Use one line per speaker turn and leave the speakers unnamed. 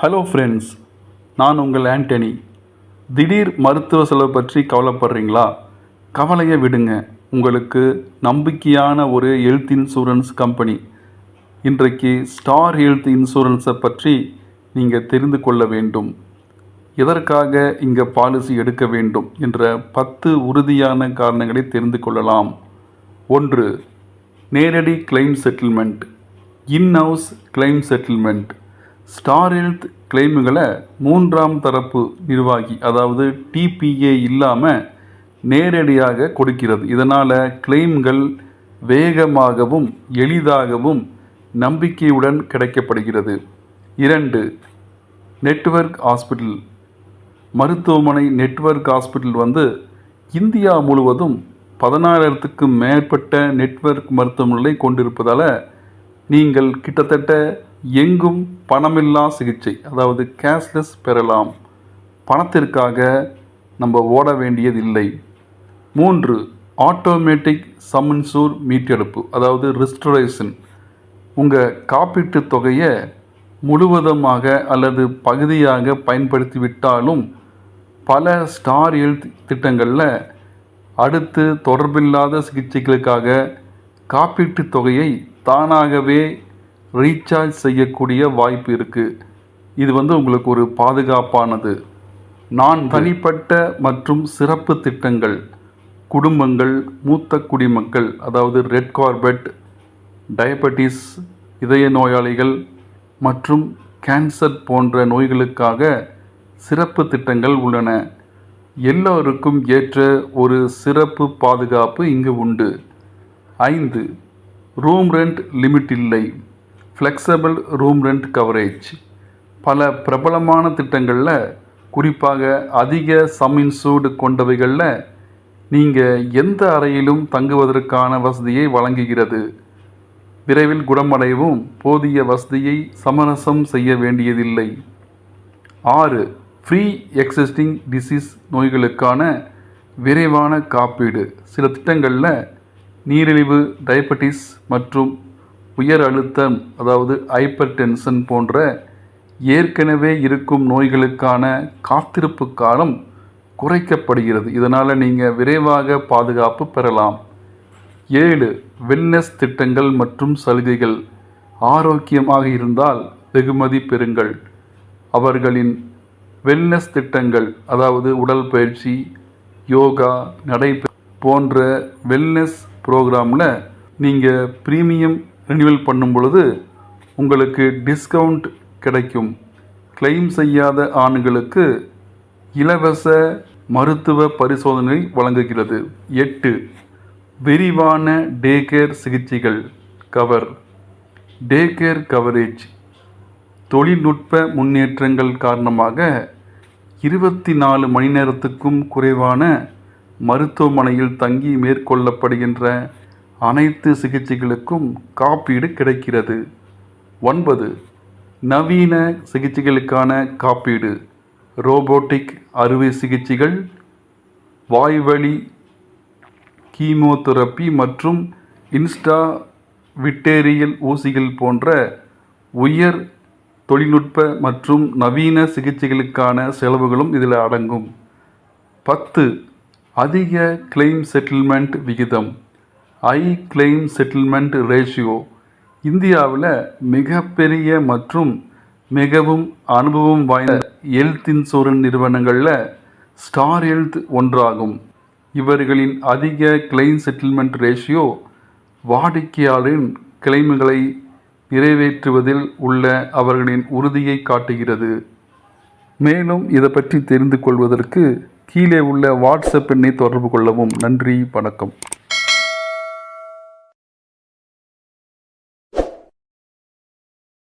Hello friends நான் உங்கள் ஆண்டனி திடீர் மருத்துவ செலவு பற்றி கவலைப்படுறீங்களா? கவலையை விடுங்க. உங்களுக்கு நம்பிக்கையான ஒரு ஹெல்த் இன்சூரன்ஸ் கம்பெனி இன்றைக்கு ஸ்டார் ஹெல்த் இன்சூரன்ஸை பற்றி நீங்கள் தெரிந்து கொள்ள வேண்டும். எதற்காக இங்கே பாலிசி எடுக்க வேண்டும் என்ற பத்து உறுதியான காரணங்களை தெரிந்து கொள்ளலாம். ஒன்று நேரடி claim settlement in house claim settlement Star Health கிளைமுகளை மூன்றாம் தரப்பு நிர்வாகி அதாவது டிபிஏ இல்லாமல் நேரடியாக கொடுக்கிறது. இதனால் கிளைம்கள் வேகமாகவும் எளிதாகவும் நம்பிக்கையுடன் கிடைக்கப்படுகிறது. இரண்டு நெட்வொர்க் ஹாஸ்பிட்டல் மருத்துவமனை நெட்வொர்க் ஹாஸ்பிட்டல் வந்து இந்தியா முழுவதும் பதினாயிரத்துக்கும் மேற்பட்ட நெட்வொர்க் மருத்துவமனைகளை கொண்டிருப்பதால் நீங்கள் கிட்டத்தட்ட எங்கும் பணமில்லா சிகிச்சை அதாவது கேஷ்லெஸ் பெறலாம். பணத்திற்காக நம்ம ஓட வேண்டியதில்லை. மூன்று ஆட்டோமேட்டிக் சம்மன்சூர் மீட்டெடுப்பு அதாவது ரிஸ்டரேஷன். உங்கள் காப்பீட்டுத் தொகையை முழுவதுமாக அல்லது பகுதியாக பயன்படுத்தி விட்டாலும் பல ஸ்டார் ஹெல்த் திட்டங்களில் அடுத்து தொடர்பில்லாத சிகிச்சைகளுக்காக காப்பீட்டுத் தொகையை தானாகவே ரீசார்ஜ் செய்யக்கூடிய வாய்ப்பு இருக்குது இது வந்து உங்களுக்கு ஒரு பாதுகாப்பானது. நான் தனிப்பட்ட மற்றும் சிறப்பு திட்டங்கள் குடும்பங்கள் மூத்த குடிமக்கள் அதாவது ரெட் கார்பெட் டயபெட்டிஸ் இதய நோயாளிகள் மற்றும் கேன்சர் போன்ற நோய்களுக்காக சிறப்பு திட்டங்கள் உள்ளன. எல்லோருக்கும் ஏற்ற ஒரு சிறப்பு பாதுகாப்பு இங்கு உண்டு. ஐந்து ரூம் ரெண்ட் லிமிட் இல்லை. ஃப்ளெக்சபிள் ரூம் ரெண்ட் கவரேஜ் பல பிரபலமான திட்டங்களில் குறிப்பாக அதிக சம் இன்சூர்டு கொண்டவைகளில் நீங்கள் எந்த அறையிலும் தங்குவதற்கான வசதியை வழங்குகிறது. விரைவில் குணமடையவும் போதிய வசதியை சமரசம் செய்ய வேண்டியதில்லை. ஆறு ஃப்ரீ எக்ஸிஸ்டிங் டிசீஸ் நோய்களுக்கான விரைவான காப்பீடு. சில திட்டங்களில் நீரிழிவு டயபெட்டிஸ் மற்றும் உயர் அழுத்தம் அதாவது ஹைப்பர் டென்ஷன் போன்ற ஏற்கனவே இருக்கும் நோய்களுக்கான காத்திருப்பு காலம் குறைக்கப்படுகிறது. இதனால் நீங்கள் விரைவாக பாதுகாப்பு பெறலாம். ஏழு வெல்னஸ் திட்டங்கள் மற்றும் சலுகைகள். ஆரோக்கியமாக இருந்தால் வெகுமதி பெறுங்கள். அவர்களின் வெல்னஸ் திட்டங்கள் அதாவது உடல் பயிற்சி யோகா நடை போன்ற வெல்னஸ் ப்ரோக்ராமில் நீங்கள் ப்ரீமியம் ரினிவல் பண்ணும் பொழுது உங்களுக்கு டிஸ்கவுண்ட் கிடைக்கும். கிளைம் செய்யாத ஆண்களுக்கு இலவச மருத்துவ பரிசோதனை வழங்குகிறது. எட்டு விரிவான டே கேர் சிகிச்சைகள் கவர் டே கேர் கவரேஜ் தொழில்நுட்ப முன்னேற்றங்கள் காரணமாக இருபத்தி நாலு மணி நேரத்துக்கும் குறைவான மருத்துவமனையில் தங்கி மேற்கொள்ளப்படுகின்ற அனைத்து சிகிச்சைகளுக்கும் காப்பீடு கிடைக்கிறது. ஒன்பது நவீன சிகிச்சைகளுக்கான காப்பீடு. ரோபோட்டிக் அறுவை சிகிச்சைகள் வாய்வழி கீமோதெரப்பி மற்றும் இன்ஸ்டா விட்டேரியல் ஊசிகள் போன்ற உயர் தொழில்நுட்ப மற்றும் நவீன சிகிச்சைகளுக்கான செலவுகளும் இதில் அடங்கும். பத்து அதிக கிளைம் செட்டில்மெண்ட் விகிதம். ஐ கிளைம் செட்டில்மெண்ட் ரேஷியோ இந்தியாவில் மிகப்பெரிய மற்றும் மிகவும் அனுபவம் வாய்ந்த ஹெல்த் இன்சூரன்ஸ் நிறுவனங்களில் ஸ்டார் ஹெல்த் ஒன்றாகும். இவர்களின் அதிக கிளைம் செட்டில்மெண்ட் ரேஷியோ வாடிக்கையாளரின் கிளைம்களை நிறைவேற்றுவதில் உள்ள அவர்களின் உறுதியை காட்டுகிறது. மேலும் இதை பற்றி தெரிந்து கொள்வதற்கு கீழே உள்ள வாட்ஸ்அப் எண்ணை தொடர்பு கொள்ளவும். நன்றி வணக்கம்.